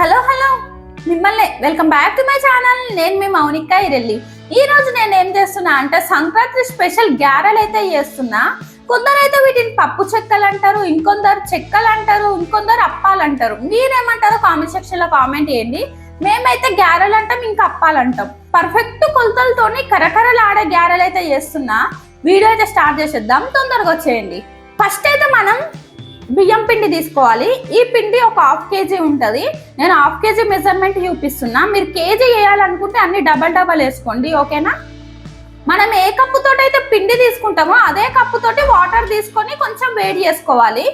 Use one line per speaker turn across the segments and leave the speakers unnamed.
Hello hello. మిమ్మల్ని welcome back to my channel. నేను మీ మౌనిక ఇరెల్లి. ఈ రోజు నేను ఏం చేస్తున్నా అంటే సంక్రాంతి స్పెషల్ గ్యారెలు అయితే చేస్తున్నా. కొందరైతే వీటిని పప్పు చెక్కలు అంటారు ఇంకొందరు చెక్కలు అంటారు ఇంకొందరు అప్పాలు అంటారు మీరేమంటారో కామెంట్ సెక్షన్లో కామెంట్ చేయండి. మేమైతే గ్యారెలు అంటాం ఇంకా అప్పాలు అంటాం. పర్ఫెక్ట్ కొలతలతోని కరకరలాడే గ్యారెలు అయితే చేస్తున్నా. వీడియో అయితే స్టార్ట్ చేసేద్దాం తొందరగా వచ్చేయండి. ఫస్ట్ అయితే మనం బియ్యం పిండి తీసుకోవాలి. ఈ పిండి ఒక హాఫ్ కేజీ ఉంటుంది. నేను హాఫ్ కేజీ మెజర్మెంట్ చూపిస్తున్నా. మీరు కేజీ వేయాలనుకుంటే అన్ని డబల్ డబల్ వేసుకోండి ఓకేనా మనం ఏ కప్పుతోటి అయితే పిండి తీసుకుంటామో అదే కప్పుతోటి వాటర్ తీసుకొని కొంచెం వేడి చేసుకోవాలి.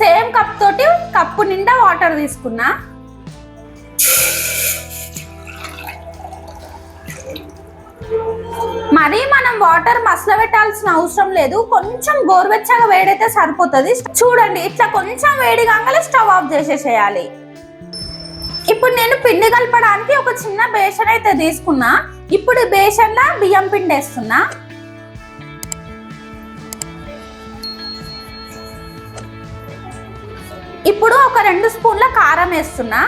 సేమ్ కప్ తోటి కప్పు నిండా వాటర్ తీసుకున్నా. మరీ మనం వాటర్ మసల పెట్టాల్సిన అవసరం లేదు. కొంచెం గోరువెచ్చగా వేడైతే సరిపోతుంది. చూడండి ఇట్లా కొంచెం వేడి కాగానే స్టవ్ ఆఫ్ చేసేసేయాలి. ఇప్పుడు నేను పిండి కలపడానికి ఒక చిన్న బేషన్ అయితే తీసుకున్నా. ఇప్పుడు బేషన్లో బియ్యం పిండి వేస్తున్నా. ఇప్పుడు ఒక రెండు స్పూన్ల కారం వేస్తున్నా.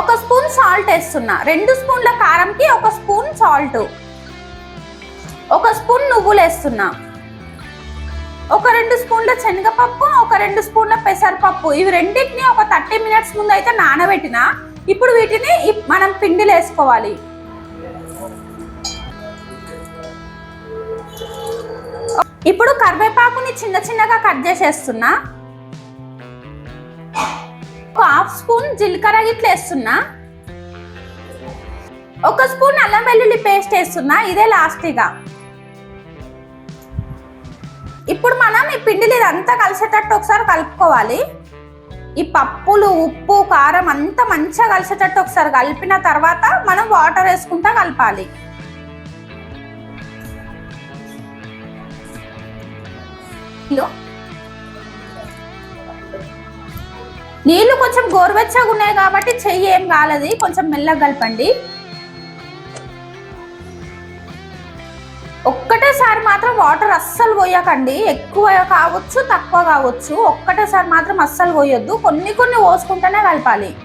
ఒక స్పూన్ సాల్ట్ వేస్తున్నా. రెండు స్పూన్ల కారంకి ఒక స్పూన్ సాల్ట్. ఒక స్పూన్ నువ్వులు వేస్తున్నా. ఒక రెండు స్పూన్ల శనగపప్పు ఒక రెండు స్పూన్ల పెసరపప్పు. ఇవి రెండింటిని ఒక థర్టీ మినిట్స్ ముందు అయితే నానబెట్టిన ఇప్పుడు వీటిని మనం పిండిలో వేసుకోవాలి. ఇప్పుడు కరివేపాకుని చిన్న చిన్నగా కట్ చేసేస్తున్నా. హాఫ్ స్పూన్ జీలకర్ర గిట్ల వేస్తున్నా. ఒక స్పూన్ అల్లం వెల్లుల్లి పేస్ట్ వేస్తున్నా ఇదే లాస్ట్గా ఇప్పుడు మనం ఈ పిండిలు ఇదంతా కలిసేటట్టు ఒకసారి కలుపుకోవాలి. ఈ పప్పులు ఉప్పు కారం అంతా మంచిగా కలిసేటట్టు ఒకసారి కలిపిన తర్వాత మనం వాటర్ వేసుకుంటా కలపాలి. ఇలో నీళ్ళు కొంచెం గోరువెచ్చగా ఉన్నాయి కాబట్టి చెయ్యి ఏం కాలేదు. కొంచెం మెల్లగా కలపండి. ఒక్కటేసారి మాత్రం వాటర్ అస్సలు పోయకండి. ఎక్కువ కావచ్చు తక్కువ కావచ్చు. ఒక్కటేసారి మాత్రం అస్సలు పోయొద్దు. కొన్ని కొన్ని పోసుకుంటూనే కలపాలి.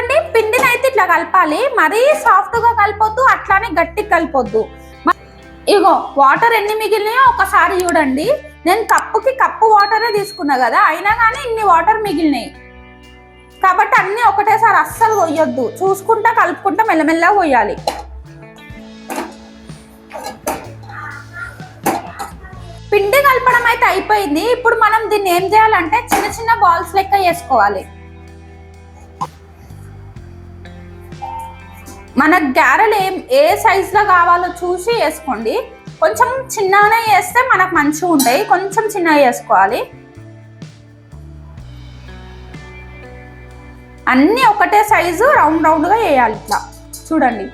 ఎందుకంటే పిండిని అయితే ఇట్లా కలపాలి. మరీ సాఫ్ట్గా అట్లానే గట్టి కలిపొద్దు. ఇగో వాటర్ ఎన్ని మిగిలినాయో ఒకసారి చూడండి. నేను కప్పుకి కప్పు వాటరే తీసుకున్నా కదా అయినా కానీ ఇన్ని వాటర్ మిగిలినాయి. కాబట్టి అన్ని ఒకటేసారి అస్సలు పోయొద్దు చూసుకుంటా కలుపుకుంటా మెల్లమెల్లగా పోయాలి పిండి కలపడం అయితే అయిపోయింది. ఇప్పుడు మనం దీన్ని ఏం చేయాలంటే చిన్న చిన్న బాల్స్ లెక్క చేసుకోవాలి మన గారెలు ఏం ఏ సైజులో కావాలో చూసి వేసుకోండి. కొంచెం చిన్నగానే వేస్తే మనకు మంచిగా ఉంటాయి. కొంచెం చిన్నగా వేసుకోవాలి. అన్నీ ఒకటే సైజు రౌండ్ రౌండ్గా వేయాలి ఇట్లా. చూడండి.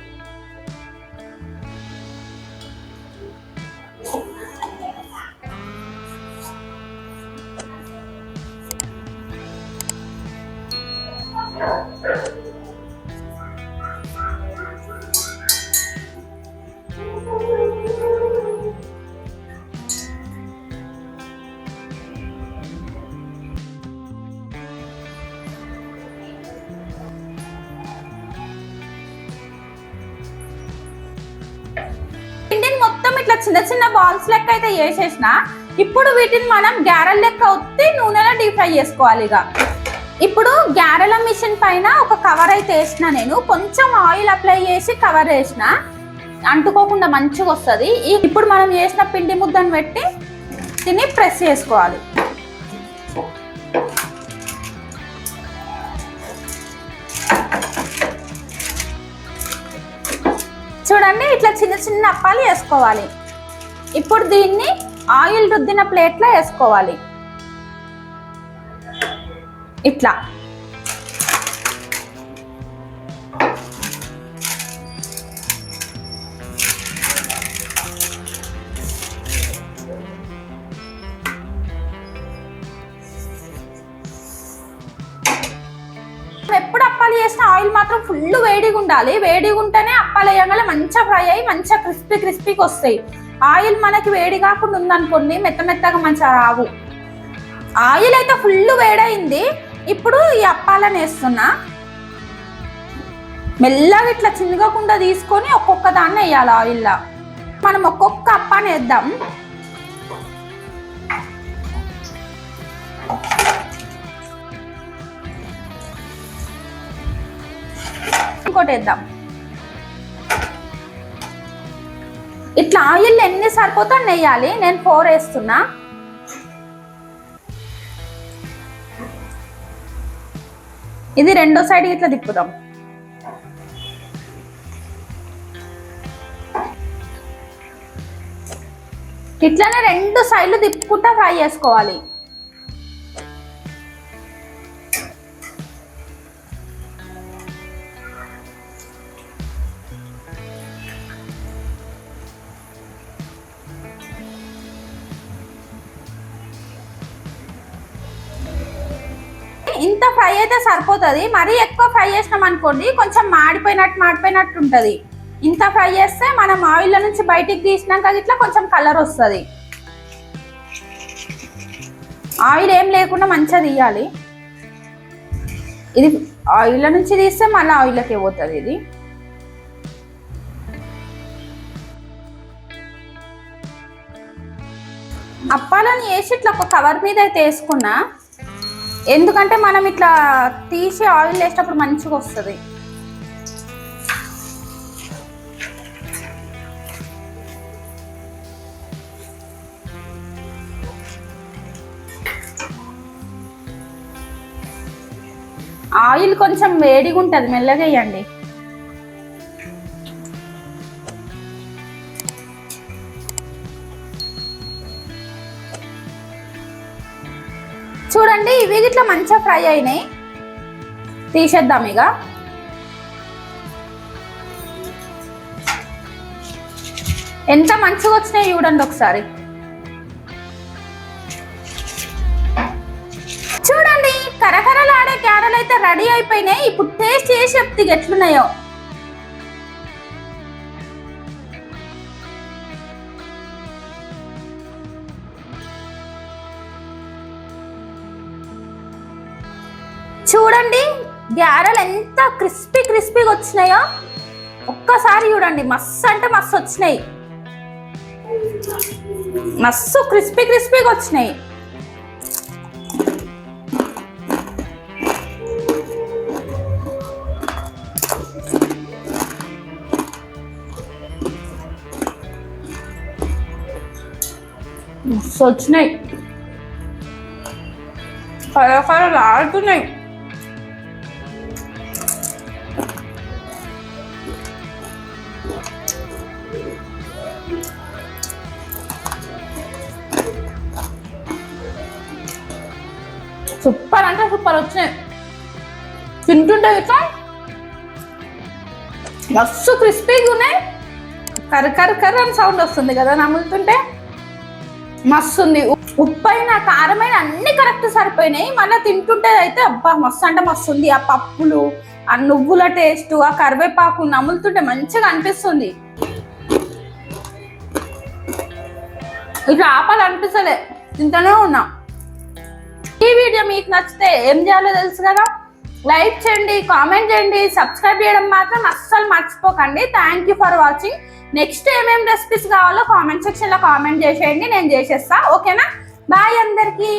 ఇట్లా చిన్న చిన్న బాల్స్ లెక్క అయితే వేసేసిన ఇప్పుడు వీటిని మనం గ్యారెల్ లెక్క ఒత్తి నూనెలో డీప్ ఫ్రై చేసుకోవాలి ఇక. ఇప్పుడు గ్యారెల మిషన్ పైన ఒక కవర్ అయితే వేసిన నేను కొంచెం ఆయిల్ అప్లై చేసి కవర్ వేసిన అంటుకోకుండా మంచిగా వస్తుంది. ఇప్పుడు మనం చేసిన పిండి ముద్దను పెట్టి తిని ప్రెస్ చేసుకోవాలి. చూడండి ఇట్లా చిన్న చిన్న అప్పాలు వేసుకోవాలి. ఇప్పుడు దీన్ని ఆయిల్ రుద్దిన ప్లేట్లో వేసుకోవాలి. ఇట్లా. ఎప్పుడు చేసిన ఆయిల్ మాత్రం ఫుల్ వేడిగా ఉండాలి. వేడిగా ఉంటేనే అప్పాలు వేయగానే మంచిగా ఫ్రై అయ్యి మంచిగా క్రిస్పీ క్రిస్పీకి వస్తాయి. ఆయిల్ మనకి వేడి కాకుండా ఉందనుకోండి మెత్త మెత్తగా మంచిగా రావు. ఆయిల్ అయితే ఫుల్ వేడైంది. ఇప్పుడు ఈ అప్పాలను వేస్తున్నా. మెల్లగా ఇట్లా చిన్నగకుండా తీసుకొని ఒక్కొక్క దాన్ని వేయాలి ఆయిల్లో. మనం ఒక్కొక్క అప్పాన్ని వేద్దాం. ఇంకోటి వేద్దాం ఇట్లా ఆయిల్ ఎన్ని సరిపోతా నెయ్యాలి? నేను ఫోర్ వేస్తున్నా. ఇది రెండో సైడ్ ఇట్లా తిప్పుదాం. ఇట్లానే రెండు సైడ్లు తిప్పుకుంటా ఫ్రై చేసుకోవాలి. ఇంత ఫ్రై అయితే సరిపోతుంది. మరీ ఎక్కువ ఫ్రై చేసినాం అనుకోండి కొంచెం మాడిపోయినట్టు మాడిపోయినట్టు ఉంటుంది. ఇంత ఫ్రై చేస్తే మనం ఆయిల్ నుంచి బయటికి తీసినాక ఇట్లా కొంచెం కలర్ వస్తుంది. ఆయిల్ ఏం లేకుండా మంచిగా తీయాలి. ఇది ఆయిల్ నుంచి తీస్తే మళ్ళీ ఆయిల్లోకి పోతుంది ఇది. అప్పాలని వేసి ఇట్లా ఒక కవర్ మీద అయితే వేసుకున్నా. ఎందుకంటే మనం ఇట్లా తీసి ఆయిల్ వేసేటప్పుడు మంచిగా వస్తుంది. ఆయిల్ కొంచెం వేడిగా ఉంటుంది మెల్లగా వేయండి చూడండి ఇవి ఇట్లా మంచిగా ఫ్రై అయినాయి. తీసేద్దాం ఇక. ఎంత మంచిగా వచ్చినాయి చూడండి ఒకసారి. చూడండి కరకరలాడే క్యారలు అయితే రెడీ అయిపోయినాయి. ఇప్పుడు టేస్ట్ చేసి చెప్తే ఎట్లున్నాయో. చూడండి గ్యారెలు ఎంత క్రిస్పీ క్రిస్పీగా వచ్చినాయో. ఒక్కసారి చూడండి మస్తు అంటే మస్తు వచ్చినాయి. మస్తు క్రిస్పీ క్రిస్పీగా వచ్చినాయి. మస్తు వచ్చినాయి. కరకరలు సూపర్ అంటే సూపర్ వచ్చినాయి. తింటుంటే ఇట్లా మస్తు క్రిస్పీగా ఉన్నాయి. కర్ర కర్ర కర్ర అని సౌండ్ వస్తుంది కదా నములుతుంటే మస్తు ఉంది ఉప్- ఉప్పైన కారమైన అన్ని కరెక్ట్ సరిపోయినాయి. మళ్ళీ తింటుంటే అయితే అబ్బా మస్తు అంటే మస్తు ఉంది. ఆ పప్పులు ఆ నువ్వుల టేస్ట్ ఆ కరివేపాకు నములుతుంటే మంచిగా అనిపిస్తుంది. ఇట్లా ఆపాలనిపిస్తలే. తింటూనే ఉన్నా. ఈ వీడియో మీకు నచ్చితే ఏం చేయాలో తెలుసు కదా? లైక్ చేయండి కామెంట్ చేయండి సబ్స్క్రైబ్ చేయడం మాత్రం అస్సలు మర్చిపోకండి. Thank you for watching next ఏమేమి రెసిపీస్ కావాలో కామెంట్ సెక్షన్లో కామెంట్ చేసేయండి. నేను చేసేస్తా. ఓకేనా బాయ్ అందరికీ.